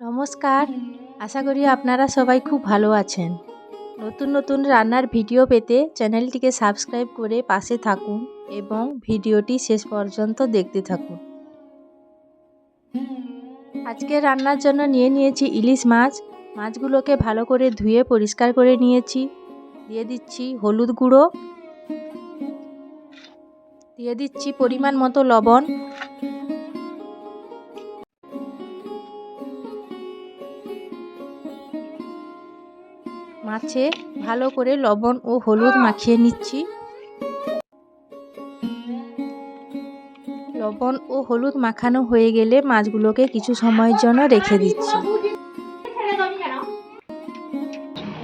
নমস্কার। আশা করি আপনারা সবাই খুব ভালো আছেন। নতুন নতুন রান্নার ভিডিও পেতে চ্যানেলটিকে সাবস্ক্রাইব করে পাশে থাকুন এবং ভিডিওটি শেষ পর্যন্ত দেখতে থাকুন। আজকে রান্নার জন্য নিয়ে নিয়েছি ইলিশ মাছ। মাছগুলোকে ভালো করে ধুয়ে পরিষ্কার করে নিয়েছি। দিয়ে দিচ্ছি হলুদ গুঁড়ো। দিয়ে দিচ্ছি পরিমাণ মতো লবণ। মাছে ভালো করে লবণ ও হলুদ মাখিয়ে নিচ্ছি। লবণ ও হলুদ মাখানো হয়ে গেলে মাছগুলোকে কিছু সময়ের জন্য রেখে দিচ্ছি।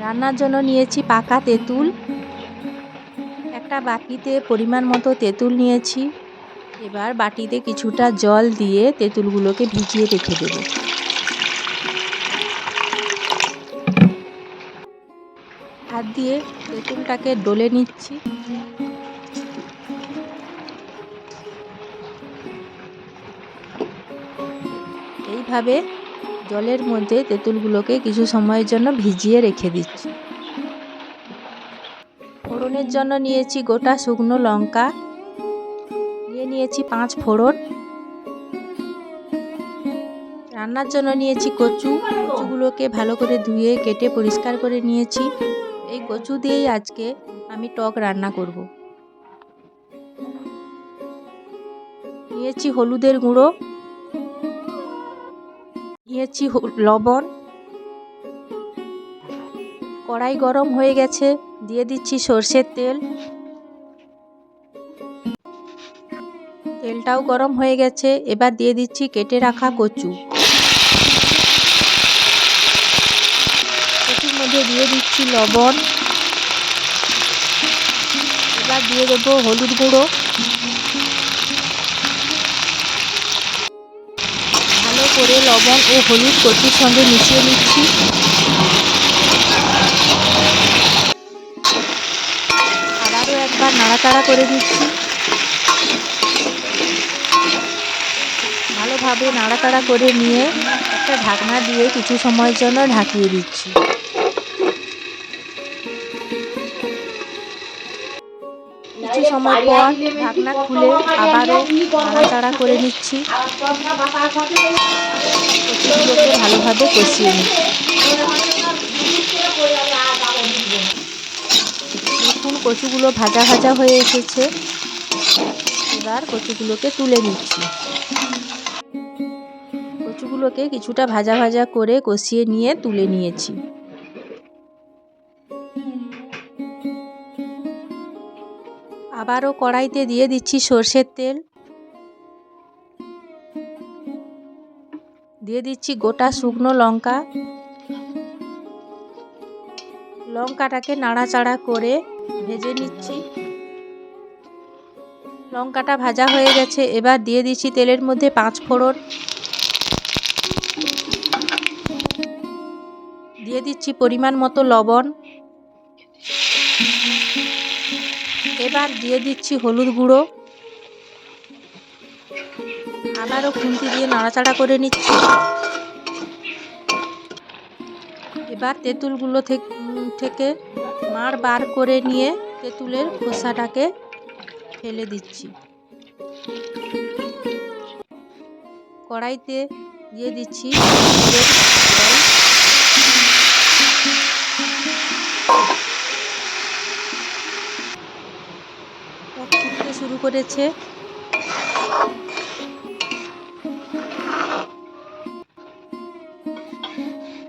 রান্নার জন্য নিয়েছি পাকা তেঁতুল। একটা বাটিতে পরিমাণ মতো তেঁতুল নিয়েছি। এবার বাটিতে কিছুটা জল দিয়ে তেঁতুলগুলোকে ভিজিয়ে রেখে দেবো। হাত দিয়ে তেঁতুলটাকে ডলে নিচ্ছি। এইভাবে জলের মধ্যে তেঁতুলগুলোকে কিছু সময়ের জন্য ভিজিয়ে রেখে দিচ্ছি। ফোড়নের জন্য নিয়েছি গোটা শুকনো লঙ্কা। নিয়ে নিয়েছি পাঁচ ফোড়ন। রান্নার জন্য নিয়েছি কচু। কচুগুলোকে ভালো করে ধুয়ে কেটে পরিষ্কার করে নিয়েছি। এই কচু দিয়েই আজকে আমি টক রান্না করব। নিয়েছি হলুদের গুঁড়ো, নিয়েছি লবণ, কড়াই গরম হয়ে গেছে, দিয়ে দিচ্ছি সর্ষের তেল। তেলটাও গরম হয়ে গেছে, এবার দিয়ে দিচ্ছি কেটে রাখা কচু কচুর মধ্যে দিয়ে দিচ্ছি লবণ। এবার দিয়ে দেবো হলুদ গুঁড়ো। ভালো করে লবণ ও হলুদ কচুর সঙ্গে মিশিয়ে নিচ্ছি। আবারও একবার নাড়াচাড়া করে দিচ্ছি। ভালোভাবে নাড়াচাড়া করে নিয়ে একটা ঢাকনা দিয়ে কিছু সময়ের জন্য ঢাকিয়ে দিচ্ছি। সময় পর ঢাকনা খুলে আবারও নাড়াচাড়া করে নিচ্ছি। কচুগুলোকে ভালোভাবে কষিয়ে নিচ্ছি। দেখুন কচুগুলো ভাজা ভাজা হয়ে এসেছে। এবার কচুগুলোকে তুলে নিচ্ছি। কচুগুলোকে কিছুটা ভাজা ভাজা করে কষিয়ে নিয়ে তুলে নিয়েছি। আবারও কড়াইতে দিয়ে দিচ্ছি সর্ষের তেল। দিয়ে দিচ্ছি গোটা শুকনো লঙ্কা। লঙ্কাটাকে নাড়াচাড়া করে ভেজে নিচ্ছি। লঙ্কাটা ভাজা হয়ে গেছে, এবার দিয়ে দিচ্ছি তেলের মধ্যে পাঁচ ফোড়ন। দিয়ে দিচ্ছি পরিমাণ মতো লবণ। এবার দিয়ে দিচ্ছি হলুদ গুঁড়ো। আবারও খুন্তি দিয়ে নাড়াচাড়া করে নিচ্ছি। এবার তেঁতুলগুলো থেকে মাড় বার করে নিয়ে তেঁতুলের খোসাটাকে ফেলে দিচ্ছি। কড়াইতে দিয়ে দিচ্ছি শুরু করেছে।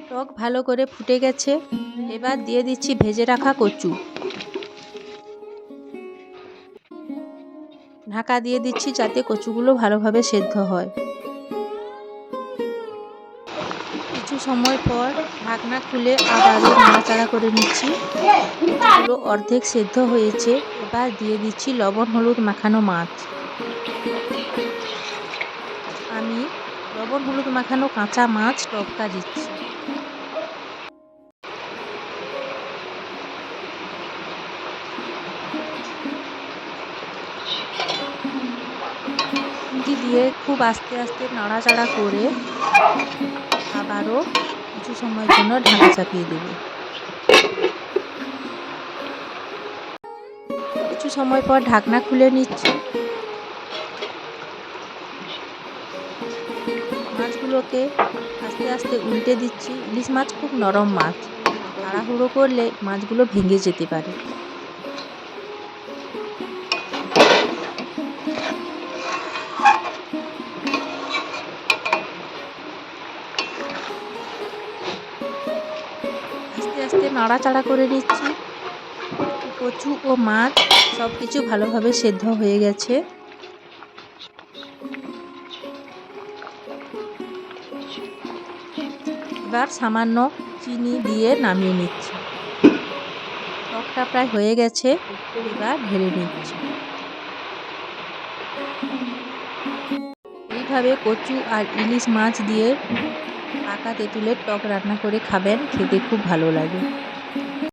টক ভালো করে ফুটে গেছে। এবার দিয়ে দিচ্ছি ভেজে রাখা কচু। ঢাকা দিয়ে দিচ্ছি যাতে কচুগুলো ভালোভাবে সেদ্ধ হয়। সময় পর ঢাকনা খুলে আবারও নাড়াচাড়া করে নিচ্ছি। কচুগুলো অর্ধেক সেদ্ধ হয়েছে, এবার দিয়ে দিচ্ছি লবণ, হলুদ, মাখানো মাছ। আমি লবণ, হলুদ, মাখানো কাঁচা মাছ টপকা দিচ্ছি। দিয়ে খুব আস্তে আস্তে নাড়াচাড়া করে আবারও কিছু সময়ের জন্য ঢাকা চাপিয়ে দেব। কিছু সময় পর ঢাকনা খুলে নিচ্ছি। মাছগুলোকে আস্তে আস্তে উল্টে দিচ্ছি। ইলিশ মাছ খুব নরম মাছ। তাড়াহুড়ো করলে মাছগুলো ভেঙে যেতে পারে। আস্তে নাড়াচাড়া করে নিচ্ছি। কচু ও মাছ সব কিছু ভালোভাবে সেদ্ধ হয়ে গেছে। এবার সামান্য চিনি দিয়ে নামিয়ে নিচ্ছি। টকটা প্রায় হয়ে গেছে, এবার ঢেলে নিচ্ছি। এইভাবে কচু আর ইলিশ মাছ দিয়ে পাকা তেঁতুলের টক রান্না করে খাবেন খেতে খুব ভালো লাগে।